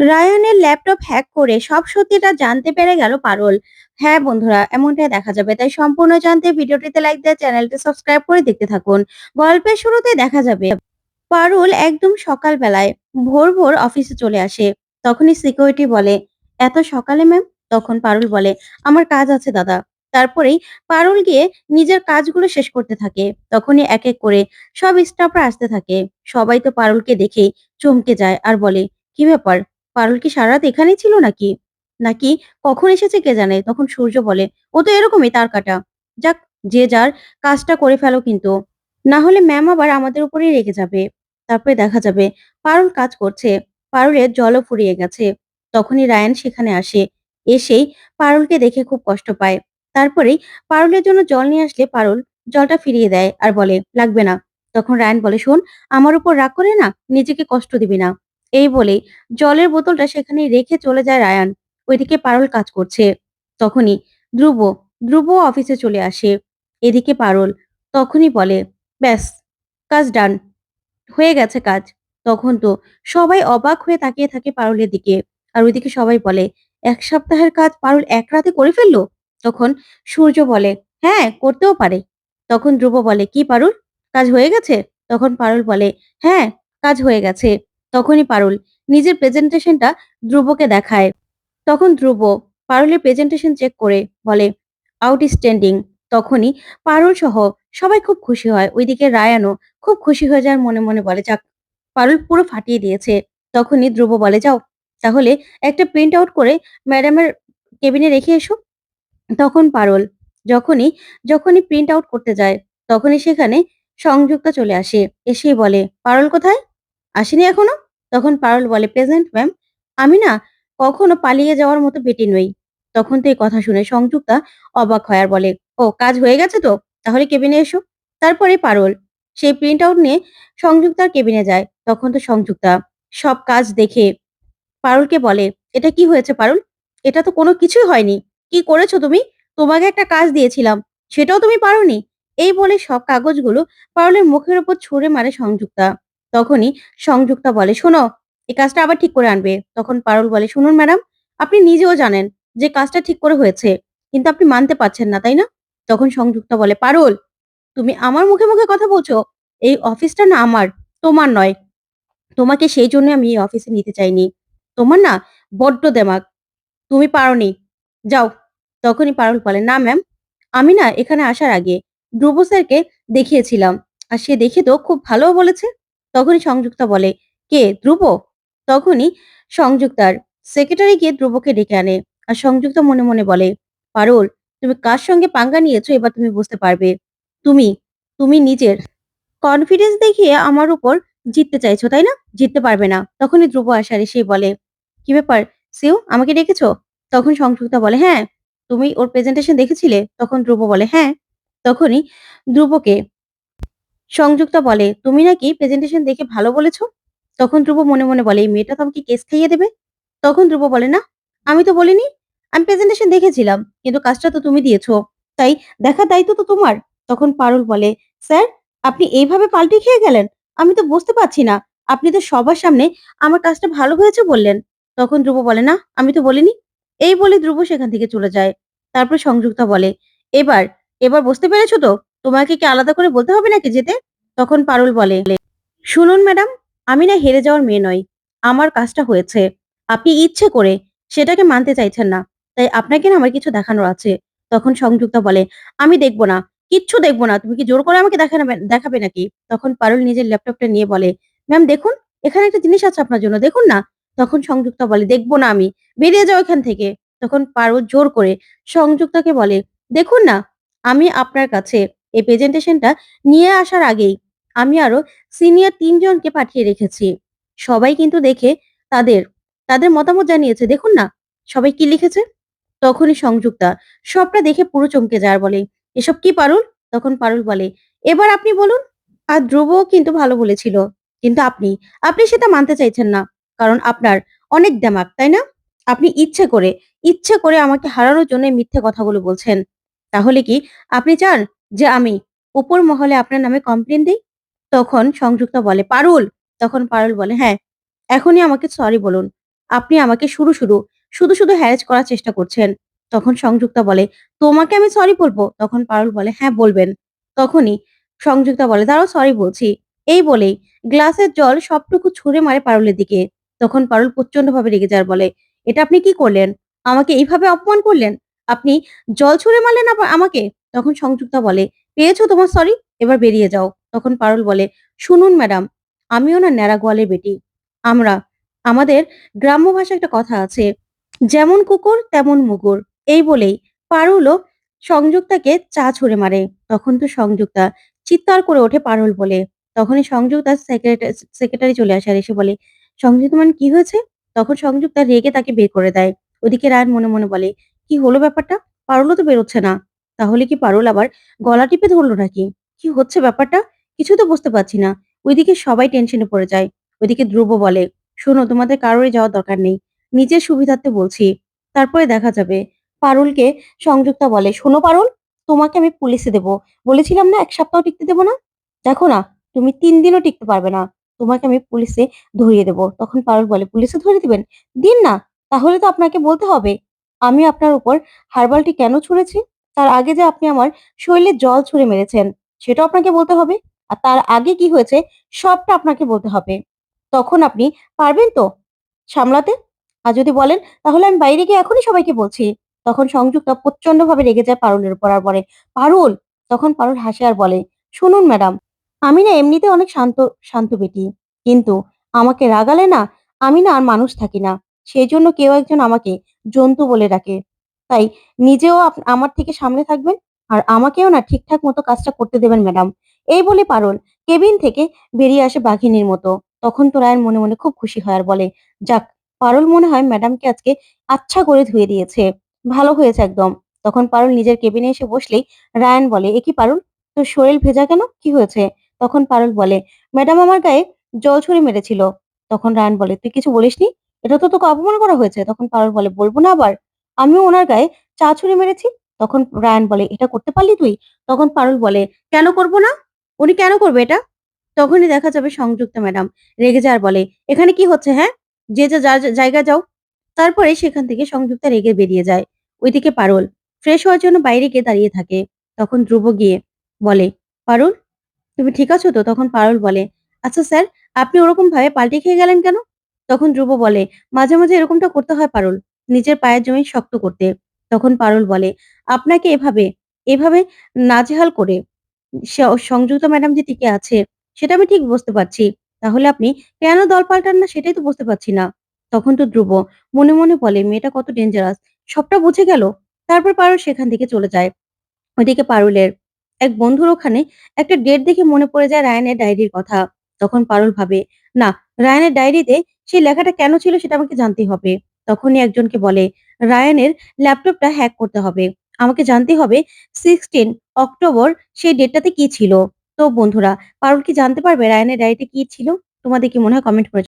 রায়ানের laptop hack করে সব সত্যিটা জানতে পেরে গেল পারল হ্যাঁ বন্ধুরা, এমনটাই দেখা যাবে। তাই সম্পূর্ণ জানতে ভিডিওটিতে লাইক দিয়ে চ্যানেলটি সাবস্ক্রাইব করে দেখতে থাকুন। গল্পের শুরুতে দেখা যাবে পারুল একদম সকালবেলায় ভোর ভোর অফিসে চলে আসে। তখনই সিকিউরিটি বলে, "এত সকালে ম্যাম?" তখন পারুল বলে, "আমার কাজ আছে দাদা।" তারপরেই পারুল গিয়ে নিজের কাজগুলো শেষ করতে থাকে। তখনই এক এক করে সব স্টাফরা আসতে থাকে। সবাই তো পারুলকে দেখে চমকে যায় আর বলে, "কি ব্যাপার? পারুল কি সারারাত এখানেই ছিল নাকি? নাকি কখন এসেছে কে জানে?" তখন সূর্য বলে, "ও তো এরকমই তার কাটা। যাক যে যার কাজটা করে ফেলো কিন্তু। না হলে ম্যাম আবার আমাদের উপরেই রেগে যাবে।" তারপরে দেখা যাবে পারুল কাজ করছে। পারুলের জলও ফুরিয়ে গেছে। তখনই রায়ান সেখানে আসে। এসেই পারুলকে দেখে খুব কষ্ট পায়। তারপরেই পারুলের জন্য জল নিয়ে আসলে পারুল জলটা ফিরিয়ে দেয় আর বলে, "লাগবে না।" তখন রায়ান বলে, "শোন, আমার উপর রাগ করে না নিজেকে কষ্ট দিবি না।" এই বলে জলের বোতলটা সেখানে রেখে চলে যায় রায়ান। ওইদিকে পারল কাজ করছে। তখনই ধ্রুব, ধ্রুব অফিসে চলে আসে। এদিকে পারল তখনই বলে, "ব্যাস, কাজ ডান। হয়ে গেছে কাজ।" তখন তো সবাই অবাক হয়ে তাকিয়ে থাকে পারুলের দিকে। আর ওইদিকে সবাই বলে, "এক সপ্তাহের কাজ পারুল এক রাতে করে ফেলল?" তখন সূর্য বলে, "হ্যাঁ, করতেও পারে।" তখন ধ্রুব বলে, "কি পারুল, কাজ হয়ে গেছে?" তখন পারুল বলে, "হ্যাঁ, কাজ হয়ে গেছে।" তখনই পারুল নিজের প্রেজেন্টেশনটা ধ্রুবকে দেখায়। তখন ধ্রুব পারুলের প্রেজেন্টেশন চেক করে বলে, "আউটস্ট্যান্ডিং।" তখনই পারুল সহ সবাই খুব খুশি হয়। ওইদিকে রায়ানও খুব খুশি হয়ে যায় মনে, মনে বলে, "যাক, পারুল পুরো ফাটিয়ে দিয়েছে।" তখনই ধ্রুব বলে, "যাও, তাহলে একটা প্রিন্ট আউট করে ম্যাডামের কেবিনে রেখে এসো।" তখন পারুল যখনই, যখনই প্রিন্ট আউট করতে যায়, তখনই সেখানে সংযুক্তা চলে আসে। এসেই বলে, "পারুল কোথায়? আসেনি এখনও?" তখন পারুল বলে, "প্রেজেন্ট ম্যাম। আমি না কখনো পালিয়ে যাওয়ার মতো বেটি নই।" তখন তো এই কথা শুনে সংযুক্তা অবাক হয় আর বলে, "ও কাজ হয়ে গেছে তো? তাহলে কেবিনে এসো।" তারপরে পারুল সেই প্রিন্ট আউট নিয়ে সংযুক্তার কেবিনে যায়। তখন তো সংযুক্তা সব কাজ দেখে পারুলকে বলে, "এটা কি হয়েছে পারুল? এটা তো কোনো কিছুই হয়নি। কি করেছ তুমি? তোমাকে একটা কাজ দিয়েছিলাম। সেটাও তুমি পারোনি?" এই বলে সব কাগজগুলো পারুলের মুখের উপর ছুঁড়ে মারে সংযুক্তা। তখনই সংযুক্তা বলে, "শোনো, এই কাজটা আবার ঠিক করে আনবে।" তখন পারুল বলে, "শুনুন ম্যাডাম, আপনি নিজেও জানেন যে কাজটা ঠিক করে হয়েছে। কিন্তু আপনি মানতে পারছেন না, তাই না?" তখন সংযুক্তা বলে, "পারুল, তুমি আমার মুখে, মুখে কথা বলছো? এই অফিসটা না আমার, তোমার নয়। তোমাকে সেই জন্য আমি এই অফিসে নিতে চাইনি। তোমার না বড্ড দেমাক। তুমি পারোনি। যাও।" তখনই পারুল বলে, "না ম্যাম, আমি না এখানে আসার আগে ধ্রুব স্যারকে দেখিয়েছিলাম। আর সে দেখে তো খুব ভালোও বলেছে।" তখনই সংযুক্তা বলে, "কে ধ্রুব?" তখনই সংযুক্তার সেক্রেটারি গিয়ে ধ্রুবকে ডেকে আনে। আর সংযুক্তা মনে, মনে বলে, "পারুল, তুমি কার সঙ্গে পাঙ্গা নিয়েছো এবার তুমি বুঝতে পারবে। তুমি, তুমি নিজের কনফিডেন্স দেখিয়ে আমার উপর জিততে চাইছো, তাই না? জিততে পারবে না।" তখনই ধ্রুব আসে আর এসেই বলে, "কি ব্যাপার সেও আমাকে ডেকেছো?" তখন সংযুক্তা বলে, "হ্যাঁ, তুমি ওর প্রেজেন্টেশন দেখেছিলে?" তখন ধ্রুব বলে, "হ্যাঁ।" তখনই ধ্রুবকে সংযুক্তা বলে, "তুমি নাকি প্রেজেন্টেশন দেখে ভালো বলেছ তখন ধ্রুব মনে, মনে বলে, "এই মেয়েটা তো আমাকে কেস খাইয়ে দেবে।" তখন ধ্রুব বলে, "না, আমি তো বলিনি। আমি প্রেজেন্টেশন দেখেছিলাম। কিন্তু কাজটা তো তুমি দিয়েছ। তাই দেখার দায়িত্ব তো তোমার।" তখন পারুল বলে, "স্যার, আপনি এইভাবে পাল্টে খেয়ে গেলেন? আমি তো বুঝতে পারছি না। আপনি তো সবার সামনে আমার কাজটা ভালো হয়েছে বললেন।" তখন ধ্রুব বলে, "না, আমি তো বলিনি।" এই বলে ধ্রুব সেখান থেকে চলে যায়। তারপর সংযুক্তা বলে, "এবার, এবার বুঝতে পেরেছ তো? তোমাকে কি আলাদা করে বলতে হবে নাকি যেতে?" তখন পারুল বলে, "শুনুন ম্যাডাম, আমি না হেরে যাওয়ার মেয়ে নই। আমার কাজটা হয়েছে। আপনি ইচ্ছে করে সেটাকে মানতে চাইছেন না। তাই আপনাকে না আমার কিছু দেখানোর আছে।" তখন সংযুক্তা বলে, "আমি দেখব না। কিচ্ছু দেখব না। তুমি কি জোর করে আমাকে দেখাবে দেখাবে নাকি?" তখন পারুল নিজের ল্যাপটপটা নিয়ে বলে, "ম্যাম দেখুন, এখানে একটা জিনিস আছে আপনার জন্য। দেখুন না।" তখন সংযুক্তা বলে, "দেখব না আমি। বেরিয়ে যাও এখান থেকে।" তখন পারুল জোর করে সংযুক্তাকে বলে, "দেখুন না, আমি আপনার কাছে এই প্রেজেন্টেশনটা নিয়ে আসার আগেই আমি আরও সিনিয়র তিনজনকে পাঠিয়ে রেখেছি। সবাই কিন্তু দেখে তাদের, তাদের মতামত জানিয়েছে। দেখুন না, সবাই কি লিখেছে?" তখনই সংযুক্তা সবটা দেখে পুরো চমকে যায় বলে, "এসব কি পারুল?" তখন পারুল বলে, "এবার আপনি বলুন।" আর ধ্রুবও কিন্তু ভালো বলেছিল। কিন্তু আপনি, আপনি সেটা মানতে চাইছেন না। কারণ আপনার অনেক দেমাক, তাই না? আপনি ইচ্ছে করে, ইচ্ছে করে আমাকে হারানোর জন্য মিথ্যে কথাগুলো বলছেন। তাহলে কি আপনি চান যে আমি উপর মহলে আপনার নামে কমপ্লেন দিই তখন সংযুক্তা বলে, "পারুল!" তখন পারুল বলে, "হ্যাঁ, এখনই আমাকে সরি বলুন। আপনি আমাকে শুরু, শুরু শুধু, শুধু হ্যারাস করার চেষ্টা করছেন। তখন সংযুক্তা বলে, "তোমাকে আমি সরি বলব?" তখন পারুল বলে, "হ্যাঁ, বলবেন।" তখনই সংযুক্তা বলে, "দাঁড়াও সরি বলছি।" এই বলেই গ্লাসের জল সবটুকু ছুঁড়ে মারে পারুলের দিকে। তখন পারুল প্রচন্ডভাবে রেগে যায় আর বলে, "এটা আপনি কি করলেন? আমাকে এইভাবে অপমান করলেন? আপনি জল ছুঁড়ে মারলেন আমাকে?" তখন সংযুক্তা বলে, "পেয়েছ তোমার সরি? এবার বেরিয়ে যাও।" তখন পারুল বলে, "শুনুন ম্যাডাম, আমিও না ন্যাড়া গোয়ালের বেটি। আমরা আমাদের গ্রাম্য ভাষায় একটা কথা আছে, যেমন কুকুর তেমন মুগুর। এই বলেই পারুলও সংযুক্তাকে চা ছুঁড়ে মারে। তখন তো সংযুক্তা চিৎকার করে ওঠে পারুল বলে। তখনই সংযুক্তার সেক্রেটা সেক্রেটারি চলে আসে আর এসে বলে, "সংযুক্তা ম্যাম কি হয়েছে?" তখন সংযুক্তা রেগে তাকে বের করে দেয়। ওদিকে রায়ন মনে, মনে বলে, "কি হলো ব্যাপারটা? পারুলও তো বেরোচ্ছে না। তাহলে কি পারুল আবার গলা টিপে ধরলো নাকি? কি হচ্ছে ব্যাপারটা? কিছু তো বুঝতে পারছি না।" ওইদিকে সবাই টেনশনে পড়ে যায়। ওইদিকে ধ্রুব বলে, "শোনো তোমাদের কারোরই যাওয়ার দরকার নেই। নিজের সুবিধার্থে বলছি। তারপরে দেখা যাবে।" পারুলকে সংযুক্তা বলে, "শোনো পারুল, তোমাকে আমি পুলিশে দেব। বলেছিলাম না এক সপ্তাহ টিকতে দেবো না? দেখো না, তুমি তিন দিনও টিকতে পারবে না। তোমাকে আমি পুলিশে ধরিয়ে দেব।" তখন পারুল বলে, "পুলিশে ধরিয়ে দিবেন? দিন না। তাহলে তো আপনাকে বলতে হবে, আমি আপনার উপর হার্বালটি কেন ছুঁড়েছি? তার আগে যে আপনি আমার শরীরে জল ছুঁড়ে মেরেছেন, সেটাও আপনাকে বলতে হবে। আর তার আগে কি হয়েছে, সবটা আপনাকে বলতে হবে। তখন আপনি পারবেন তো সামলাতে? আর যদি বলেন, তাহলে আমি বাইরে গিয়ে এখনই সবাইকে বলছি।" তখন সংযুক্তা প্রচন্ডভাবে রেগে যায় পারুলের উপর আর বলে, "পারুল!" তখন পারুল হাসে আর বলে, "শুনুন ম্যাডাম, আমি না এমনিতে অনেক শান্ত শান্ত বেটি। কিন্তু আমাকে রাগালে না, আমি না আর মানুষ থাকি না। সেজন্য কেউ একজন আমাকে জন্তু বলে ডাকে। তাই নিজেও আমার থেকে সামনে থাকবেন আর আমাকেও না ঠিকঠাক মতো কাজটা করতে দেবেন ম্যাডাম।" এই বলে পারল কেবিন থেকে বেরিয়ে আসে বাঘিনীর মতো। তখন তো রায়ন মনে, মনে খুব খুশি হয় আর বলে, "যাক, পারল মনে হয় ম্যাডামকে আজকে আচ্ছা করে ধুয়ে দিয়েছে। ভালো হয়েছে একদম।" তখন পারুল নিজের কেবিনে এসে বসলেই রায়ান বলে, "এ কি পারুল? তোর শরীর ভেজা কেন? কি হয়েছে?" তখন পারুল বলে, "ম্যাডাম আমার গায়ে জল ছুঁড়ে মেরেছিল।" তখন রায়ান বলে, "তুই কিছু বলিসনি? এটা তো তোকে অপমান করা হয়েছে।" তখন পারুল বলে, "বলব না আবার? আমিও ওনার গায়ে চা ছুঁড়ে মেরেছি।" তখন রায়ান বলে, "এটা করতে পারলি তুই?" তখন পারুল বলে, "কেন করব না? উনি কেন করবে এটা?" তখনই দেখা যাবে সংযুক্ত ম্যাডাম রেগে যায় বলে, "এখানে কি হচ্ছে হ্যাঁ? যে, যে যার যা জায়গায় যাও।" তারপরে সেখান থেকে সংযুক্ত রেগে বেরিয়ে যায়। ওইদিকে পারুল ফ্রেশ হওয়ার জন্য বাইরে গিয়ে দাঁড়িয়ে থাকে। তখন ধ্রুব গিয়ে বলে, "পারুল, তুমি ঠিক আছো তো?" তখন পারুল বলে, "আচ্ছা স্যার, আপনি ওরকম ভাবে পাল্টি খেয়ে গেলেন কেন?" তখন ধ্রুব বলে, "মাঝে, মাঝে এরকমটা করতে হয় পারুল, নিজের পায়ের জমি শক্ত করতে।" তখন পারুল বলে, "আপনাকে এভাবে, এভাবে নাজেহাল করে সংযুক্ত ম্যাডাম যে টিকে আছে, সেটা আমি ঠিক বুঝতে পারছি। তাহলে আপনি কেন দল পাল্টান না সেটাই তো বুঝতে পারছি না।" তখন তো ধ্রুব মনে, মনে বলে, "মেয়েটা কত ডেঞ্জারাস। সবটা বুঝে গেল।" তারপর পারুল সেখান থেকে চলে যায়। ওইদিকে পারুলের এক বন্ধুর ওখানে একটা ডেট দেখে মনে পড়ে যায় রায়ানের ডায়েরির কথা। তখন পারুল ভাবে, "না, রায়ানের ডায়েরিতে সেই লেখাটা কেন ছিল সেটা আমাকে জানতে হবে।" তখনই একজনকে বলে, "রায়ানের ল্যাপটপটা হ্যাক করতে হবে। আমাকে জানতে হবে 16 অক্টোবর সেই ডেটটাতে কি ছিল?" তো বন্ধুরা, পারুল কি জানতে পারবে রায়ানের ডায়েরিতে কি ছিল? তোমাদের কি মনে হয় কমেন্ট করে